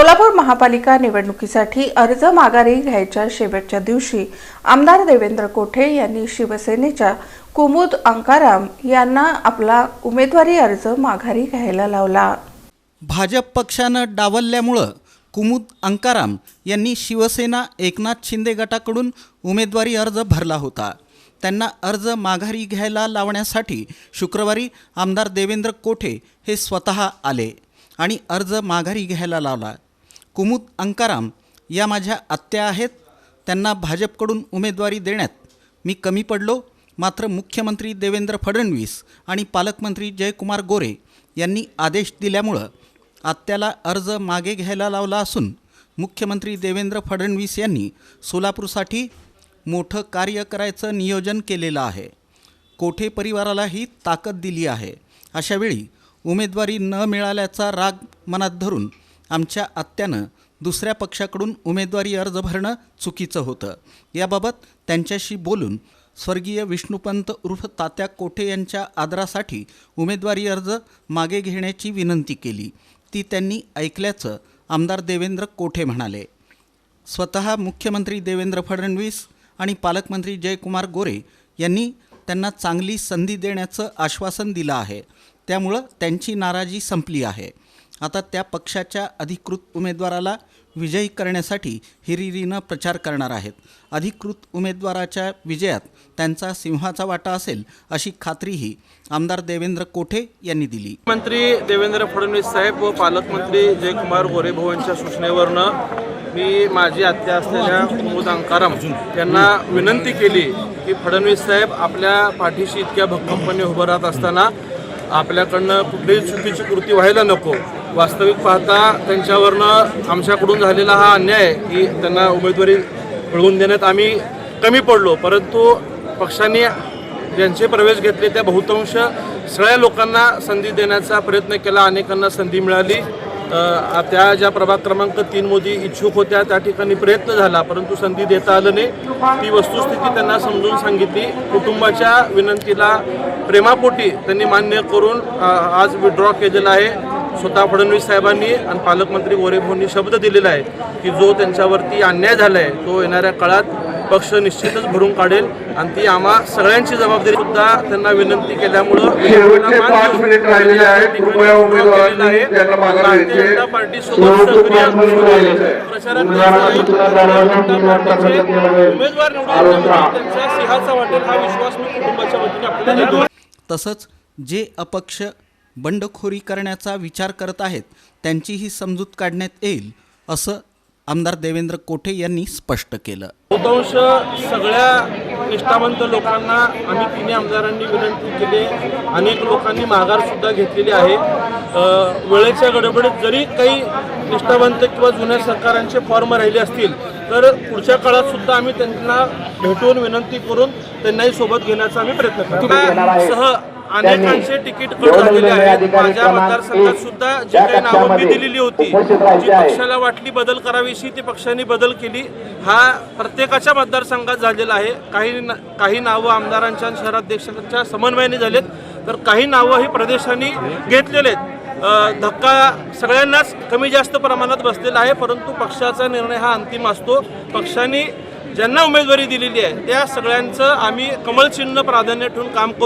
सोलापूर महापालिका निवडणुकीसाठी अर्ज माघारी घ्यायच्या शेवटच्या दिवशी आमदार देवेंद्र कोठे यांनी शिवसेनेच्या कुमुद अंकाराम यांना आपला उमेदवारी अर्ज माघारी घ्यायला लावला. भाजप पक्षानं डावलल्यामुळं कुमुद अंकाराम यांनी शिवसेना एकनाथ शिंदे गटाकडून उमेदवारी अर्ज भरला होता. त्यांना अर्ज माघारी घ्यायला लावण्यासाठी शुक्रवारी आमदार देवेंद्र कोठे हे स्वतः आले आणि अर्ज माघारी घ्यायला लावला. कुमुद अंकाराम या माझ्या आत्या आहेत. त्यांना भाजपकडून उमेदवारी देण्यात मी कमी पडलो. मात्र मुख्यमंत्री देवेंद्र फडणवीस आणि पालकमंत्री जयकुमार गोरे यांनी आदेश दिल्यामुळं आत्याला अर्ज मागे घ्यायला लावला असून मुख्यमंत्री देवेंद्र फडणवीस यांनी सोलापूरसाठी मोठं कार्य करायचं नियोजन केलेलं आहे. कोठे परिवारालाही ताकद दिली आहे. अशावेळी उमेदवारी न मिळाल्याचा राग मनात धरून आमच्या आत्यानं दुसऱ्या पक्षाकडून उमेदवारी अर्ज भरणं चुकीचं होतं. याबाबत त्यांच्याशी बोलून स्वर्गीय विष्णुपंत उर्फ तात्या कोठे यांच्या आदरासाठी उमेदवारी अर्ज मागे घेण्याची विनंती केली. ती त्यांनी ऐकल्याचं आमदार देवेंद्र कोठे म्हणाले. स्वतः मुख्यमंत्री देवेंद्र फडणवीस आणि पालकमंत्री जयकुमार गोरे यांनी त्यांना चांगली संधी देण्याचं आश्वासन दिलं आहे. त्यामुळं त्यांची नाराजी संपली आहे. आता त्या पक्षाच्या अधिकृत उमेदवाराला विजयी करण्यासाठी हिरिरीनं प्रचार करणार आहेत. अधिकृत उमेदवाराच्या विजयात त्यांचा सिंहाचा वाटा असेल अशी खात्रीही आमदार देवेंद्र कोठे यांनी दिली. मंत्री देवेंद्र फडणवीस साहेब व पालकमंत्री जयकुमार गोरे यांच्या सूचनेवरनं मी माझी आत्या असलेल्या कुमुद अंकाराम यांना विनंती केली की फडणवीस साहेब आपल्या पाठीशी इतक्या भक्कमपणे उभं राहत असताना आपल्याकडनं कुठलीही चुकीची कृती व्हायला नको. वास्तविक पाहता त्यांच्यावरनं आमच्याकडून झालेला हा अन्याय आहे की त्यांना उमेदवारी मिळवून देण्यात आम्ही कमी पडलो. परंतु पक्षाने ज्यांचे प्रवेश घेतले त्या बहुतांश सगळ्या लोकांना संधी देण्याचा प्रयत्न केला. अनेकांना संधी मिळाली. त्या ज्या प्रभाग क्रमांक तीन मोदी इच्छुक होत्या त्या ठिकाणी प्रयत्न झाला. परंतु संधी देता आलं नाही. ती वस्तुस्थिती त्यांना समजून सांगितली. कुटुंबाच्या विनंतीला प्रेमापोटी त्यांनी मान्य करून आज विड्रॉ केलेला आहे. स्वतः फडणवीस साहेबांनी आणि पालकमंत्री गोरेभाऊंनी शब्द दिलेला आहे की जो त्यांच्यावरती अन्याय झाला आहे तो येणाऱ्या काळात पक्ष निश्चितच भरून काढेल आणि ती आम्हा सगळ्यांची जबाबदारी सुद्धा त्यांना विनंती केल्यामुळं. उमेदवार निवडून सिंहाचा वाटेल हा विश्वास मी कुटुंबाच्या वतीने आपल्याला तसंच जे अपक्ष बंडखोरी करण्याचा विचार करत आहेत त्यांचीही समजूत काढण्यात येईल असं आमदार देवेंद्र कोठे यांनी स्पष्ट केलं. बहुतांश सगळ्या निष्ठावंत लोकांना आम्ही तिन्ही आमदारांनी विनंती केली. अनेक लोकांनी माघार सुद्धा घेतलेली आहे. वेळेच्या गडबडीत जरी काही निष्ठावंत किंवा जुन्या सरकारांचे फॉर्म राहिले असतील तर पुढच्या काळात सुद्धा आम्ही त्यांना भेटून विनंती करून त्यांनाही सोबत घेण्याचा आम्ही प्रयत्न करतो. सह अनेकांचे तिकीट कट झालेले आहेत. माझ्या मतदारसंघात सुद्धा जी काही नावं मी दिलेली होती जी पक्षाला वाटली बदल करावीशी ती पक्षाने बदल केली. हा प्रत्येकाच्या मतदारसंघात झालेला आहे. काही न- काही नावं आमदारांच्या शहराध्यक्षांच्या समन्वयाने झालेत. तर काही नावं ही प्रदेशांनी घेतलेले आहेत. धक्का सगळ्यांनाच कमी जास्त प्रमाणात बसलेला आहे परंतु पक्षाचा निर्णय हा अंतिम असतो. पक्षाने ज्यांना उमेदवारी दिलेली आहे त्या सगळ्यांचं आम्ही कमळ चिन्ह प्राधान्य ठेवून काम करू.